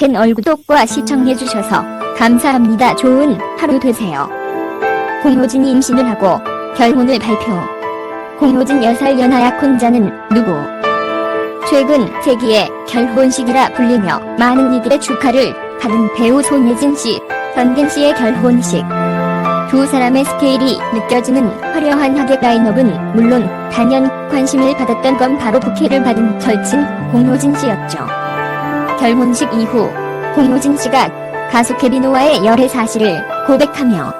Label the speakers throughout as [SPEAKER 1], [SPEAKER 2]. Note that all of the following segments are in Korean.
[SPEAKER 1] 채널 구독과 시청해주셔서 감사합니다. 좋은 하루 되세요. 공효진이 임신을 하고 결혼을 발표. 공효진 10살 연하 약혼자는 누구? 최근 세기의 결혼식이라 불리며 많은 이들의 축하를 받은 배우 손예진 씨, 현빈 씨의 결혼식. 두 사람의 스케일이 느껴지는 화려한 하객 라인업은 물론 단연 관심을 받았던 건 바로 부케를 받은 절친 공효진 씨였죠. 결혼식 이후 공효진 씨가 가수 케비노와의 열애 사실을 고백하며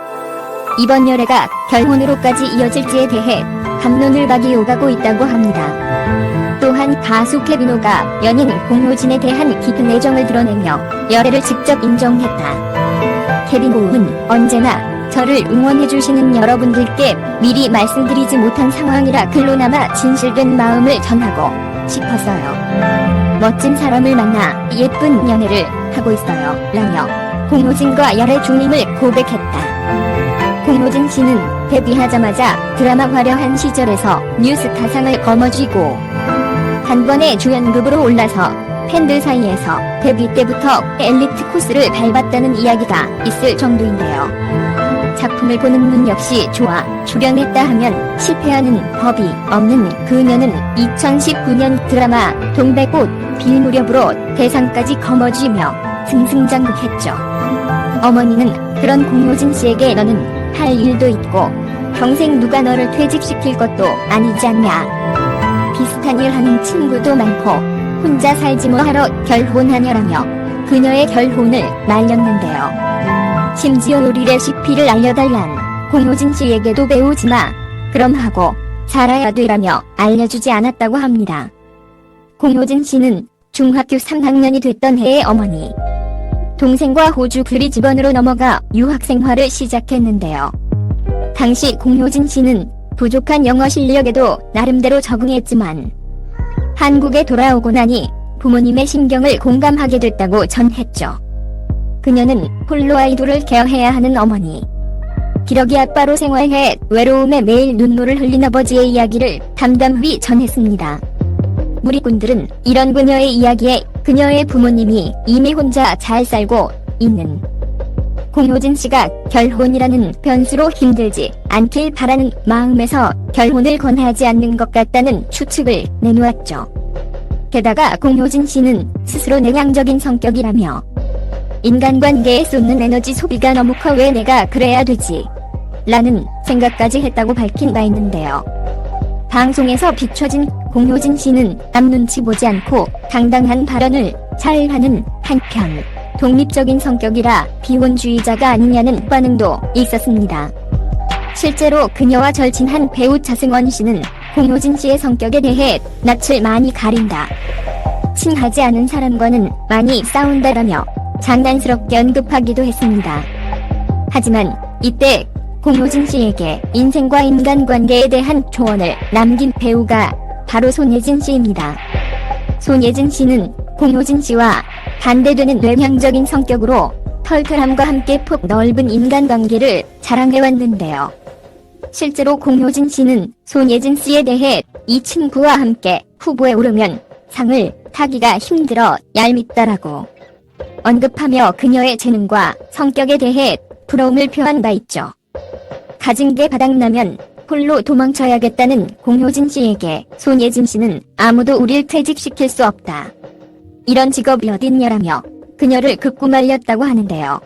[SPEAKER 1] 이번 열애가 결혼으로까지 이어질지에 대해 담론을 박이 오가고 있다고 합니다. 또한 가수 케비노가 연인 공효진에 대한 깊은 애정을 드러내며 열애를 직접 인정했다. 케비노는 언제나 저를 응원해주시는 여러분들께 미리 말씀드리지 못한 상황이라 글로나마 진실된 마음을 전하고 싶었어요. 멋진 사람을 만나 예쁜 연애를 하고 있어요. 라며 공효진과 열애 중임을 고백했다. 공효진 씨는 데뷔하자마자 드라마 화려한 시절에서 뉴스타상을 거머쥐고 단번에 주연급으로 올라서 팬들 사이에서 데뷔 때부터 엘리트 코스를 밟았다는 이야기가 있을 정도인데요. 작품을 보는 눈 역시 좋아 출연했다 하면 실패하는 법이 없는 그녀는 2019년 드라마 동백꽃 빌 무렵으로 대상까지 거머쥐며 승승장구했죠. 어머니는 그런 공효진 씨에게 너는 할 일도 있고 평생 누가 너를 퇴직시킬 것도 아니지 않냐. 비슷한 일 하는 친구도 많고 혼자 살지 뭐하러 결혼하냐라며 그녀의 결혼을 말렸는데요. 심지어 요리 레시피를 알려달란 공효진 씨에게도 배우지 마. 그럼 하고 살아야 되라며 알려주지 않았다고 합니다. 공효진 씨는 중학교 3학년이 됐던 해의 어머니. 동생과 호주 그리즈번으로 넘어가 유학 생활을 시작했는데요. 당시 공효진 씨는 부족한 영어 실력에도 나름대로 적응했지만 한국에 돌아오고 나니 부모님의 심경을 공감하게 됐다고 전했죠. 그녀는 홀로 아이돌을 케어해야 하는 어머니. 기러기 아빠로 생활해 외로움에 매일 눈물을 흘린 아버지의 이야기를 담담히 전했습니다. 무리꾼들은 이런 그녀의 이야기에 그녀의 부모님이 이미 혼자 잘 살고 있는 공효진 씨가 결혼이라는 변수로 힘들지 않길 바라는 마음에서 결혼을 권하지 않는 것 같다는 추측을 내놓았죠. 게다가 공효진 씨는 스스로 내향적인 성격이라며 인간관계에 쏟는 에너지 소비가 너무 커 왜 내가 그래야 되지? 라는 생각까지 했다고 밝힌 바 있는데요. 방송에서 비춰진 공효진 씨는 남 눈치 보지 않고 당당한 발언을 잘 하는 한편 독립적인 성격이라 비혼주의자가 아니냐는 반응도 있었습니다. 실제로 그녀와 절친한 배우 차승원 씨는 공효진 씨의 성격에 대해 낯을 많이 가린다. 친하지 않은 사람과는 많이 싸운다라며 장난스럽게 언급하기도 했습니다. 하지만 이때 공효진 씨에게 인생과 인간관계에 대한 조언을 남긴 배우가 바로 손예진 씨입니다. 손예진 씨는 공효진 씨와 반대되는 외향적인 성격으로 털털함과 함께 폭 넓은 인간관계를 자랑해왔는데요. 실제로 공효진 씨는 손예진 씨에 대해 이 친구와 함께 후보에 오르면 상을 타기가 힘들어 얄밉다라고 언급하며 그녀의 재능과 성격에 대해 부러움을 표한 바 있죠. 가진 게 바닥나면 홀로 도망쳐야겠다는 공효진 씨에게 손예진 씨는 아무도 우릴 퇴직시킬 수 없다. 이런 직업이 어딨냐라며 그녀를 극구 말렸다고 하는데요.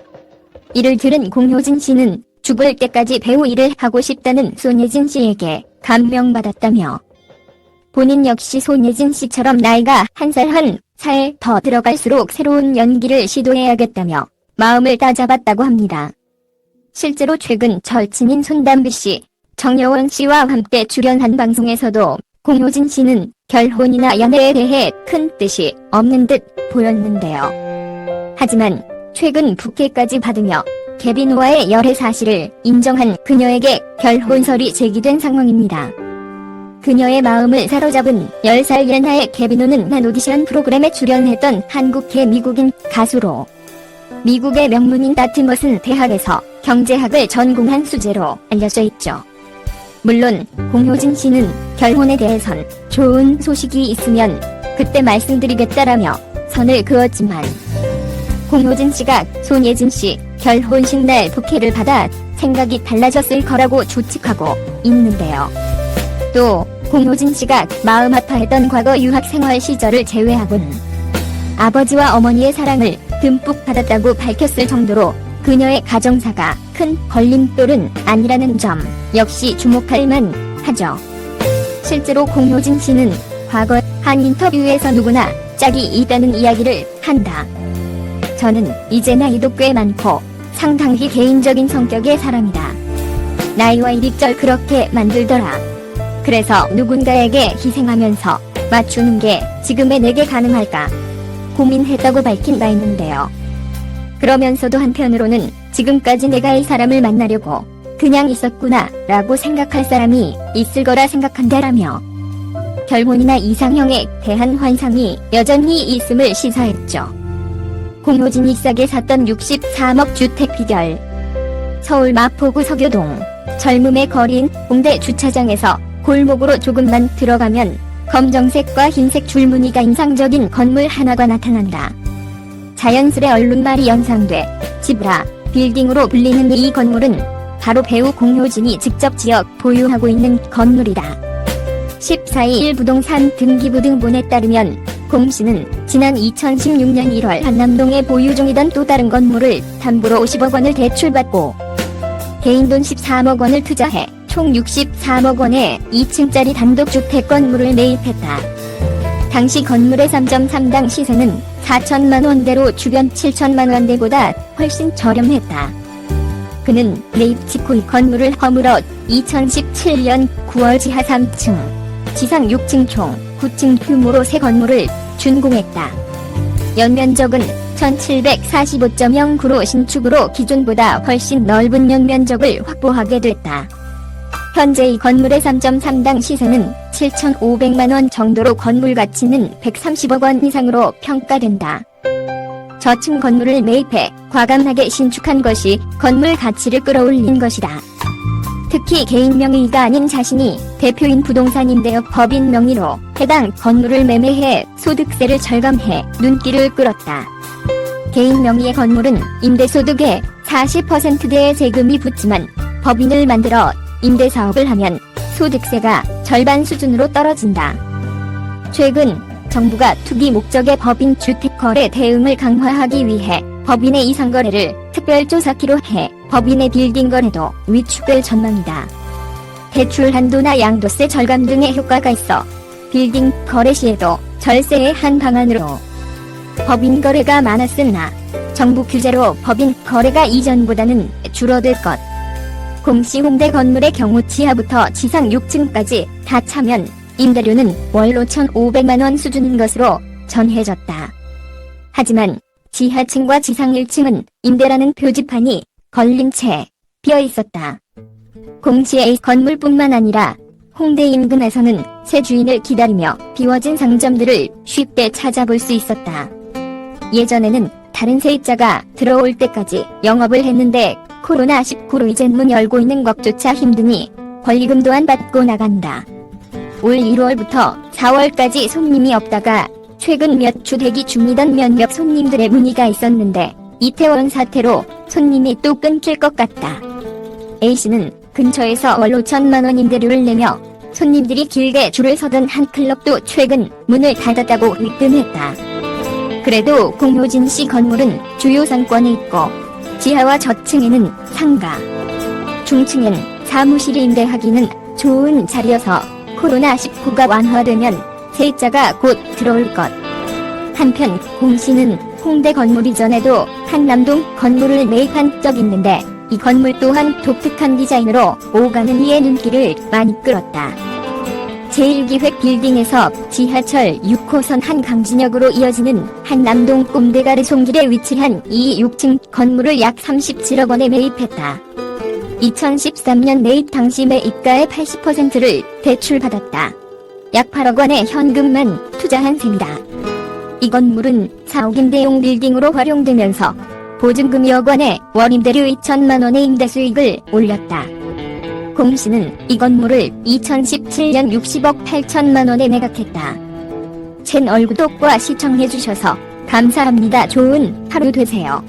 [SPEAKER 1] 이를 들은 공효진 씨는 죽을 때까지 배우 일을 하고 싶다는 손예진 씨에게 감명받았다며 본인 역시 손예진 씨처럼 나이가 한 살 한 살더 들어갈수록 새로운 연기를 시도해야겠다며 마음을 다잡았다고 합니다. 실제로 최근 절친인 손담비 씨, 정여원 씨와 함께 출연한 방송에서도 공효진 씨는 결혼이나 연애에 대해 큰 뜻이 없는 듯 보였는데요. 하지만 최근 부케까지 받으며 케비노와의 열애 사실을 인정한 그녀에게 결혼설이 제기된 상황입니다. 그녀의 마음을 사로잡은 10살 연하의 케비노는 한 오디션 프로그램에 출연했던 한국계 미국인 가수로 미국의 명문인 다트머슨 대학에서 경제학을 전공한 수재로 알려져 있죠. 물론 공효진 씨는 결혼에 대해선 좋은 소식이 있으면 그때 말씀드리겠다라며 선을 그었지만 공효진 씨가 손예진 씨 결혼식 날 부케를 받아 생각이 달라졌을 거라고 추측하고 있는데요. 또 공효진 씨가 마음 아파했던 과거 유학 생활 시절을 제외하곤 아버지와 어머니의 사랑을 듬뿍 받았다고 밝혔을 정도로 그녀의 가정사가 큰 걸림돌은 아니라는 점 역시 주목할 만 하죠. 실제로 공효진 씨는 과거 한 인터뷰에서 누구나 짝이 있다는 이야기를 한다. 저는 이제 나이도 꽤 많고 상당히 개인적인 성격의 사람이다. 나이와 일익절 그렇게 만들더라. 그래서 누군가에게 희생하면서 맞추는 게 지금의 내게 가능할까 고민했다고 밝힌 바 있는데요. 그러면서도 한편으로는 지금까지 내가 이 사람을 만나려고 그냥 있었구나 라고 생각할 사람이 있을 거라 생각한다라며 결혼이나 이상형에 대한 환상이 여전히 있음을 시사했죠. 공효진이 싸게 샀던 63억 주택 비결 서울 마포구 서교동 젊음의 거리인 홍대 주차장에서 골목으로 조금만 들어가면 검정색과 흰색 줄무늬가 인상적인 건물 하나가 나타난다. 자연스레 얼룩말이 연상돼 지브라 빌딩으로 불리는 이 건물은 바로 배우 공효진이 직접 지역 보유하고 있는 건물이다. 14일 부동산 등기부 등본에 따르면 공 씨는 지난 2016년 1월 한남동에 보유 중이던 또 다른 건물을 담보로 50억 원을 대출받고 개인 돈 13억 원을 투자해 총 63억 원의 2층짜리 단독주택 건물을 매입했다. 당시 건물의 3.3당 시세는 4천만 원대로 주변 7천만 원대보다 훨씬 저렴했다. 그는 매입 직후 이 건물을 허물어 2017년 9월 지하 3층, 지상 6층 총 9층 규모로 새 건물을 준공했다. 연면적은 1745.09로 신축으로 기존보다 훨씬 넓은 연면적을 확보하게 됐다. 현재 이 건물의 3.3당 시세는 7,500만원 정도로 건물 가치는 130억 원 이상으로 평가된다. 저층 건물을 매입해 과감하게 신축한 것이 건물 가치를 끌어올린 것이다. 특히 개인 명의가 아닌 자신이 대표인 부동산 임대업 법인 명의로 해당 건물을 매매해 소득세를 절감해 눈길을 끌었다. 개인 명의의 건물은 임대소득의 40%대의 세금이 붙지만 법인을 만들어 임대 사업을 하면 소득세가 절반 수준으로 떨어진다. 최근 정부가 투기 목적의 법인 주택 거래 대응을 강화하기 위해 법인의 이상 거래를 특별 조사키로 해 법인의 빌딩 거래도 위축될 전망이다. 대출 한도나 양도세 절감 등의 효과가 있어 빌딩 거래 시에도 절세의 한 방안으로 법인 거래가 많았으나 정부 규제로 법인 거래가 이전보다는 줄어들 것. 공시 홍대 건물의 경우 지하부터 지상 6층까지 다 차면 임대료는 월 5,500만원 수준인 것으로 전해졌다. 하지만 지하층과 지상 1층은 임대라는 표지판이 걸린 채 비어 있었다. 공시의 건물뿐만 아니라 홍대 인근에서는 새 주인을 기다리며 비워진 상점들을 쉽게 찾아볼 수 있었다. 예전에는 다른 세입자가 들어올 때까지 영업을 했는데 코로나19로 이젠 문 열고 있는 것조차 힘드니 권리금 또한 받고 나간다. 올 1월부터 4월까지 손님이 없다가 최근 몇 주 대기 중이던 몇몇 손님들의 문의가 있었는데 이태원 사태로 손님이 또 끊길 것 같다. A씨는 근처에서 월 5천만 원 임대료를 내며 손님들이 길게 줄을 서던 한 클럽도 최근 문을 닫았다고 위뜸했다. 그래도 공효진 씨 건물은 주요 상권에 있고 지하와 저층에는 상가, 중층엔 사무실 임대하기는 좋은 자리여서 코로나19가 완화되면 세입자가 곧 들어올 것. 한편 공 씨는 홍대 건물 이전에도 한남동 건물을 매입한 적 있는데 이 건물 또한 독특한 디자인으로 오가는 이의 눈길을 많이 끌었다. 제1기획 빌딩에서 지하철 6호선 한강진역으로 이어지는 한남동 꼼데가르 송길에 위치한 이 6층 건물을 약 37억 원에 매입했다. 2013년 매입 당시 매입가의 80%를 대출받았다. 약 8억 원의 현금만 투자한 셈이다. 이 건물은 4억 임대용 빌딩으로 활용되면서 보증금 여 원에 월 임대료 2천만 원의 임대 수익을 올렸다. 공 씨는 이 건물을 2017년 60억 8천만 원에 매각했다. 채널 구독과 시청해주셔서 감사합니다. 좋은 하루 되세요.